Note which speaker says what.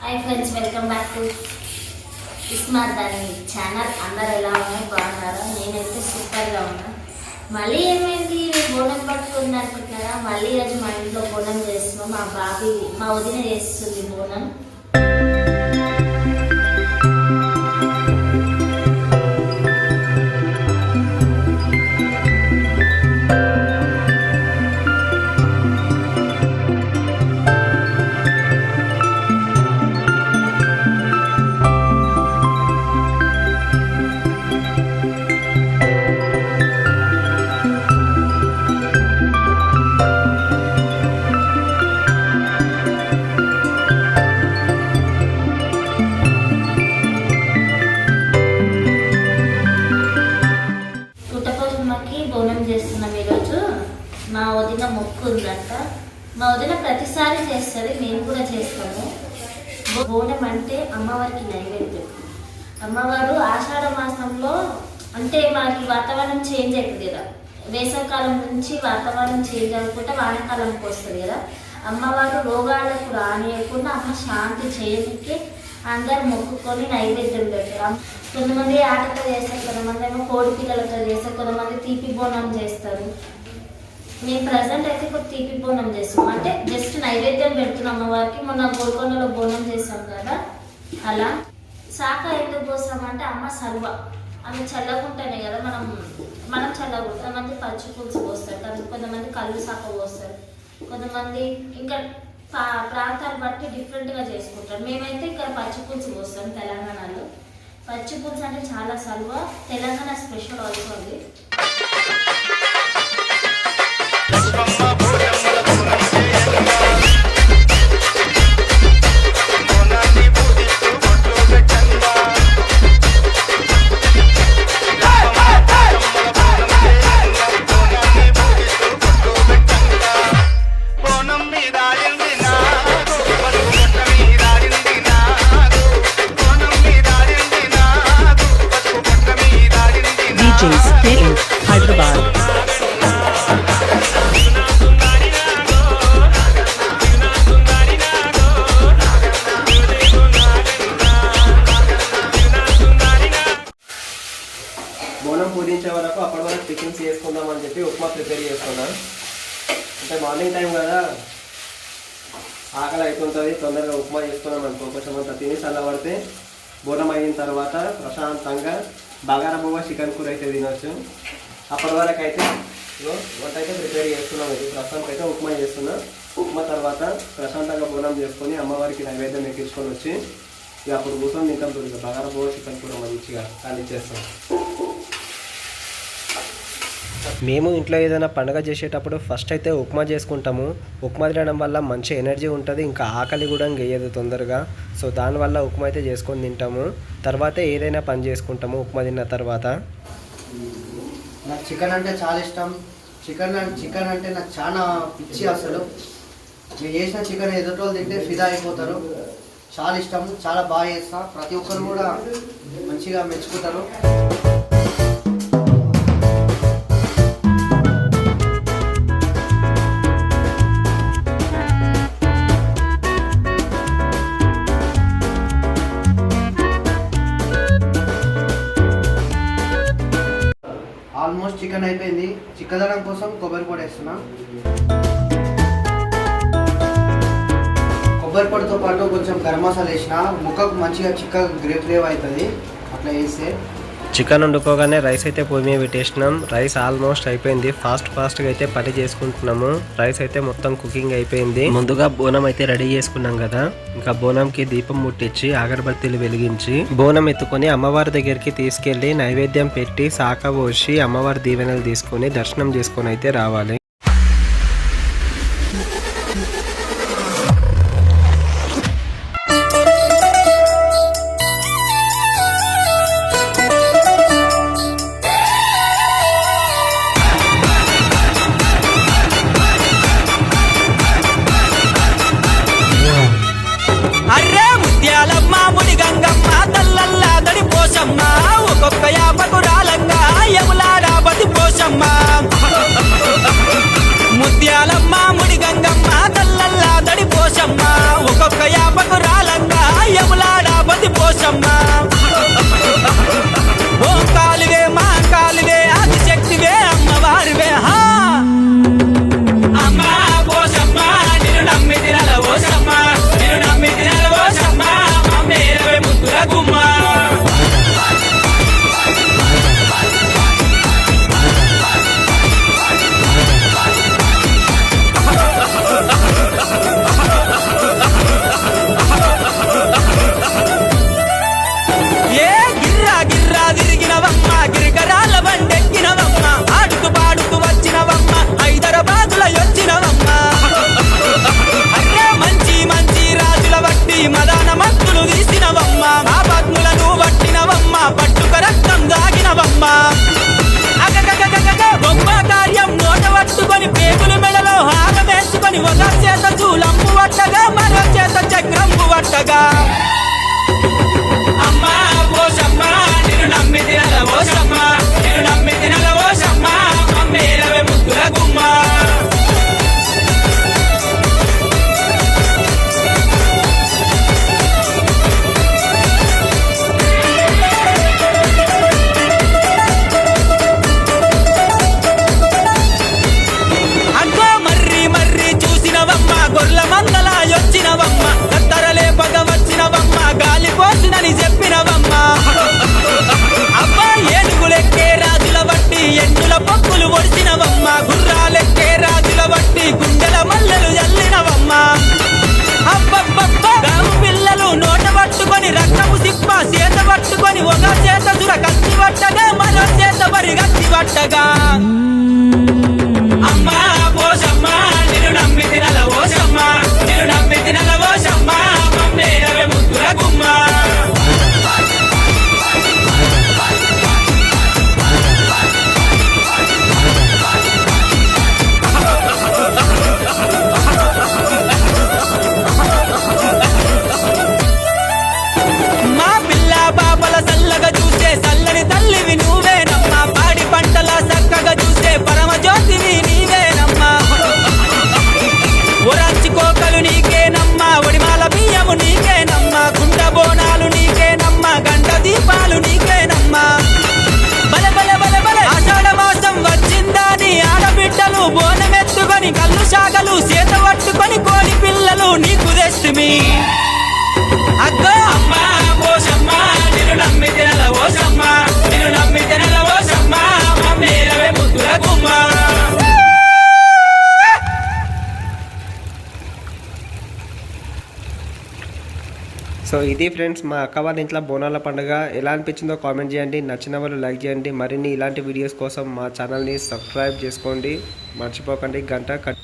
Speaker 1: Hi friends welcome back to ఇస్మార్ దాని channel అందరు ఎలా ఉన్నారు? బాగున్నారా? నేనైతే సూపర్గా ఉన్నా. మళ్ళీ ఏమైంది? బోనం పట్టుకుంది అనుకుంటున్నారా? మళ్ళీ ఈరోజు మా ఇంట్లో బోనం చేస్తున్నాం. మా బాబీ మా వదిన చేస్తుంది బోనం. వదిన మా వదిన ప్రతిసారి చేస్తుంది మేము కూడా చేస్తాము. బోనం అంటే అమ్మవారికి నైవేద్యం. అమ్మవారు ఆషాఢ మాసంలో అంటే మనకి వాతావరణం చేంజ్ అవుతుంది కదా. వేసవికాలం నుంచి వాతావరణం చేంజ్ అవ్వకుండా వానాకాలంకి వస్తుంది కదా. అమ్మవారు రోగాలకు రానియకుండా అమ్మ శాంతి చేయడానికి అందరు మొక్కుకొని నైవేద్యం పెట్టారు కొంతమంది ఆటతో చేస్తారు కొంతమంది ఏమో కోడి పిల్లలతో చేస్తారు కొంతమంది తీపి బోనం చేస్తారు. మేము ప్రజెంట్ అయితే ఇప్పుడు తీపి బోనం చేస్తాం అంటే జస్ట్ నైవేద్యం పెడుతున్నాం అమ్మవారికి. మొన్న గోల్కొండలో బోనం చేసాం కదా. అలా. శాఖ ఎందుకు పోస్తామంటే అమ్మ సర్వ. అవి చల్లకుంటేనే కదా మనం మనం చల్లగా కొంతమంది పచ్చి పులుసు పోస్తారు కానీ కొంతమంది కళ్ళు శాఖ పోస్తారు. కొంతమంది ఇంకా ప్రాంతాలు బట్టి డిఫరెంట్గా చేసుకుంటారు. మేమైతే ఇక్కడ పచ్చి పులుసు పోస్తాం తెలంగాణలో. పచ్చి పులుసు అంటే చాలా సర్వ. తెలంగాణ స్పెషల్ ఆల్సో అది.
Speaker 2: అంటే మార్నింగ్ టైం కదా. ఆకలి అవుతుంటుంది తొందరగా ఉప్మా చేసుకున్నాం అనుకో కొంచెం అంత తిని చల్లబడితే బోనం అయిన తర్వాత ప్రశాంతంగా బగారా చికెన్ కూర అయితే తినొచ్చు. అప్పటి వరకు అయితే వంట అయితే ప్రిపేర్ చేస్తున్నాం ఇది ప్రస్తుతానికి అయితే ఉప్మా చేస్తున్నాం. ఉప్మా తర్వాత ప్రశాంతంగా బోనం చేసుకొని అమ్మవారికి నైవేద్యం ఎక్కించుకొని వచ్చి ఇక అప్పుడు కూర్చొని తింటాం చూడు బగారా చికెన్ కూర మంచిగా కానిచ్చేస్తాం మేము ఇంట్లో ఏదైనా పండుగ చేసేటప్పుడు ఫస్ట్ అయితే ఉప్మా చేసుకుంటాము. ఉప్మా తినడం వల్ల మంచి ఎనర్జీ ఉంటుంది. ఇంకా ఆకలి కూడా గేయదు తొందరగా. సో దానివల్ల ఉప్మా అయితే చేసుకొని తింటాము. తర్వాత ఏదైనా పని చేసుకుంటాము ఉప్మా తిన్న తర్వాత.
Speaker 3: నాకు చికెన్ అంటే చాలా ఇష్టం. చికెన్ చికెన్ అంటే నాకు చాలా పిచ్చి అసలు. నేను చేసిన చికెన్ ఎదుటోళ్ళు తింటే ఫిదా అయిపోతారు. చాలా ఇష్టం. చాలా బాగా చేస్తాను ప్రతి ఒక్కరు కూడా మంచిగా మెచ్చుకుంటారు. చిక్కదనం కోసం కొబ్బరి పొడి వేస్తున్నా. కొబ్బరి పొడితో పాటు కొంచెం గరం మసాలా వేసిన ముక్కకు మంచిగా చిక్కగా గ్రేప్ గ్రేవ్ అవుతుంది అట్లా వేస్తే
Speaker 2: చికెన్ వండుకోగానే రైస్ అయితే పొయ్యి మీద పెట్టేసినాం. రైస్ ఆల్మోస్ట్ అయిపోయింది. ఫాస్ట్ ఫాస్ట్గా అయితే పని చేసుకుంటున్నాము. రైస్ అయితే మొత్తం కుకింగ్ అయిపోయింది. ముందుగా బోనం అయితే రెడీ చేసుకున్నాం కదా. ఇంకా బోనంకి దీపం ముట్టించి అగరబత్తీలు వెలిగించి బోనం ఎత్తుకొని అమ్మవారి దగ్గరికి తీసుకెళ్ళి నైవేద్యం పెట్టి శాఖ పోసి అమ్మవారి దీవెనలు తీసుకొని దర్శనం చేసుకొని అయితే రావాలి.
Speaker 4: యాపకు రాలంగా యములాడా పది పోషమ్మ పట్టగా మరో చేత చక్రంపు పట్టగా అమ్మా పోషమ్మా నిన్ను నమ్మిది అలా పోషమ్మా నిన్ను నమ్మి అగ్గో! అమ్మా పోషమ్మ నిన్ను నమ్మి తినల ఓషమ్మ నిన్ను నమ్మి తినల ఓషమ్మ మమ్మేలవే ముద్దుల గుమ్మ.
Speaker 2: సో ఇది ఫ్రెండ్స్ మా అక్క వాళ్ళ ఇంట్లో బోనాల పండుగ. ఎలా అనిపించిందో కామెంట్ చేయండి నచ్చిన వాళ్ళు లైక్ చేయండి. మరిన్ని ఇలాంటి వీడియోస్ కోసం మా ఛానల్ని సబ్స్క్రైబ్ చేసుకోండి. మర్చిపోకండి గంట కట్